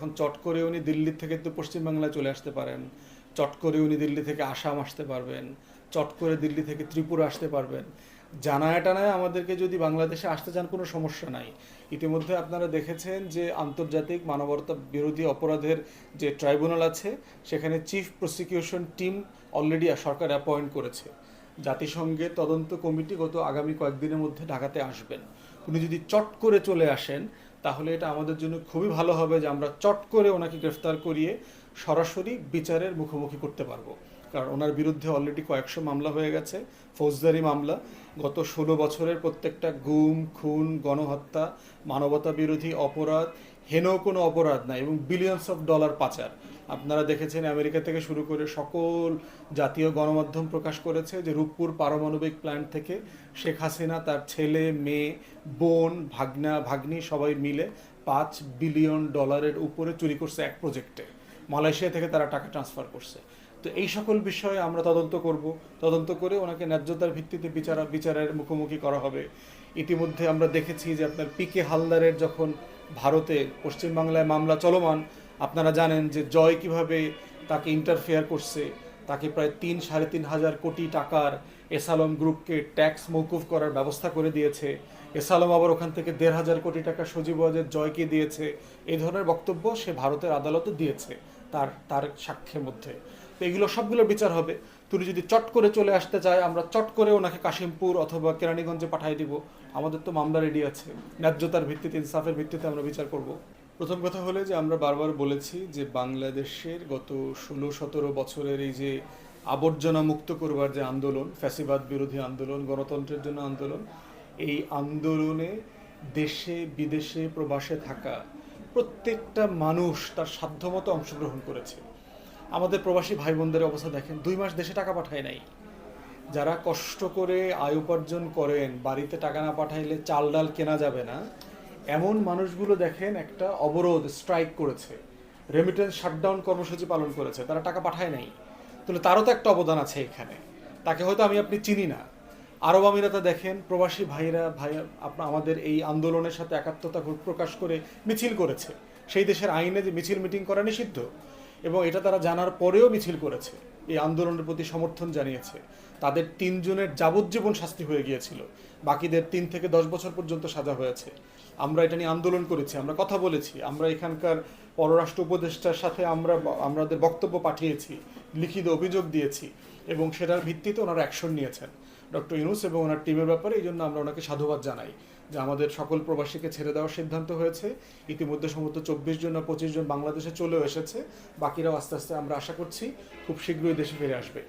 এখন চট করে উনি দিল্লি থেকে তো পশ্চিমবাংলায় চলে আসতে পারেন। চট করে উনি দিল্লি থেকে আসাম আসতে পারবেন। চট করে দিল্লি থেকে ত্রিপুরা আসতে পারবেন। জানায় টানায় আমাদেরকে যদি বাংলাদেশে আসতে চান কোনো সমস্যা নাই। ইতিমধ্যে আপনারা দেখেছেন যে আন্তর্জাতিক মানবতা বিরোধী অপরাধের যে ট্রাইব্যুনাল আছে, সেখানে চিফ প্রসিকিউশন টিম অলরেডি সরকার অ্যাপয়েন্ট করেছে। জাতিসংঘের তদন্ত কমিটি গত আগামী কয়েকদিনের মধ্যে ঢাকাতে আসবেন। উনি যদি চট করে চলে আসেন তাহলে এটা আমাদের জন্য খুবই ভালো হবে যে আমরা চট করে ওনাকে গ্রেফতার করিয়ে সরাসরি বিচারের মুখোমুখি করতে পারব। কারণ ওনার বিরুদ্ধে অলরেডি কয়েকশো মামলা হয়ে গেছে, ফৌজদারি মামলা। গত ষোলো বছরের প্রত্যেকটা গুম, খুন, গণহত্যা মানবতা বিরোধী অপরাধ হেন কোনো অপরাধ নাই এবং বিলিয়নস অফ ডলার পাচার। আপনারা দেখেছেন আমেরিকা থেকে শুরু করে সকল জাতীয় গণমাধ্যম প্রকাশ করেছে যে রূপপুর পারমাণবিক প্ল্যান্ট থেকে শেখ হাসিনা তার ছেলে, মেয়ে, বোন, ভাগনা, ভাগ্নি সবাই মিলে পাঁচ বিলিয়ন ডলারের উপরে চুরি করছে এক প্রজেক্টে মালয়েশিয়া থেকে তারা টাকা ট্রান্সফার করছে। তো এই সকল বিষয়ে আমরা তদন্ত করব। তদন্ত করে ওনাকে ন্যায্যতার ভিত্তিতে বিচার বিচারের মুখোমুখি করা হবে। ইতিমধ্যে আমরা দেখেছি যে আপনার পিকে হালদারের যখন ভারতে পশ্চিমবাংলায় মামলা চলমান, আপনারা জানেন যে জয় কীভাবে তাকে ইন্টারফেয়ার করছে, তাকে প্রায় তিন, সাড়ে তিন হাজার কোটি টাকার এসালম গ্রুপকে ট্যাক্স মৌকুফ করার ব্যবস্থা করে দিয়েছে। এসালম আবার ওখান থেকে দেড় হাজার কোটি টাকা সজীব জয়কে দিয়েছে। এই ধরনের বক্তব্য সে ভারতের আদালতে দিয়েছে। তার তার সাক্ষ্যের মধ্যে। তো এগুলো সবগুলো বিচার হবে। তুমি যদি চট করে চলে আসতে চায়, আমরা চট করে ওনাকে কাশিমপুর অথবা কেরানীগঞ্জে পাঠিয়ে দিব। আমাদের তো মামলা রেডি আছে। ন্যায্যতার ভিত্তিতে, ইনসাফের ভিত্তিতে আমরা বিচার করব। প্রথম কথা হলে যে আমরা বারবার বলেছি যে বাংলাদেশের গত ষোলো, সতেরো বছরের এই যে আবর্জনা মুক্ত করবার যে আন্দোলন, ফ্যাসিবাদ বিরোধী আন্দোলন, গণতন্ত্রের জন্য আন্দোলন, এই আন্দোলনে দেশে, বিদেশে, প্রবাসে থাকা প্রত্যেকটা মানুষ তার সাধ্যমতো অংশগ্রহণ করেছে। আমাদের প্রবাসী ভাই বোনদের অবস্থা দেখেন, দুই মাস দেশে টাকা পাঠায় নাই। যারা কষ্ট করে আয় উপার্জন করেন, বাড়িতে টাকা না পাঠাইলে চাল ডাল কেনা যাবে না, এমন মানুষগুলো দেখেন একটা অবরোধ স্ট্রাইক করেছে। রেমিটেন্স শাটডাউন কর্মসূচি পালন করেছে, তারা টাকা পাঠায় নাই। তাহলে তারও তো একটা অবদান আছে এখানে। তাকে হয়তো আমি, আপনি চিনি না। আরব আমিরাতে দেখেন, প্রবাসী ভাইরা, ভাই আপনার আমাদের এই আন্দোলনের সাথে একাত্মতা প্রকাশ করে মিছিল করেছে। সেই দেশের আইনে যে মিছিল মিটিং করা নিষিদ্ধ এবং এটা তারা জানার পরেও মিছিল করেছে, এই আন্দোলনের প্রতি সমর্থন জানিয়েছে। তাদের তিনজনের যাবজ্জীবন শাস্তি হয়ে গিয়েছিল। বাকিদের তিন থেকে দশ বছর পর্যন্ত সাজা হয়েছে। আমরা এটা নিয়ে আন্দোলন করেছি, আমরা কথা বলেছি, আমরা এখানকার পররাষ্ট্র উপদেষ্টার সাথে আমরা আমাদের বক্তব্য পাঠিয়েছি, লিখিত অভিযোগ দিয়েছি এবং সেটার ভিত্তিতে ওনারা অ্যাকশন নিয়েছেন। ডক্টর ইউনুস এবং ওনার টিমের ব্যাপারে এই জন্য আমরা ওনাকে সাধুবাদ জানাই যে আমাদের সকল প্রবাসীকে ছেড়ে দেওয়ার সিদ্ধান্ত হয়েছে। ইতিমধ্যে সম্ভবত চব্বিশ জন না পঁচিশ জন বাংলাদেশে চলেও এসেছে। বাকিরাও আস্তে আস্তে আমরা আশা করছি খুব শীঘ্রই দেশে ফিরে আসবে।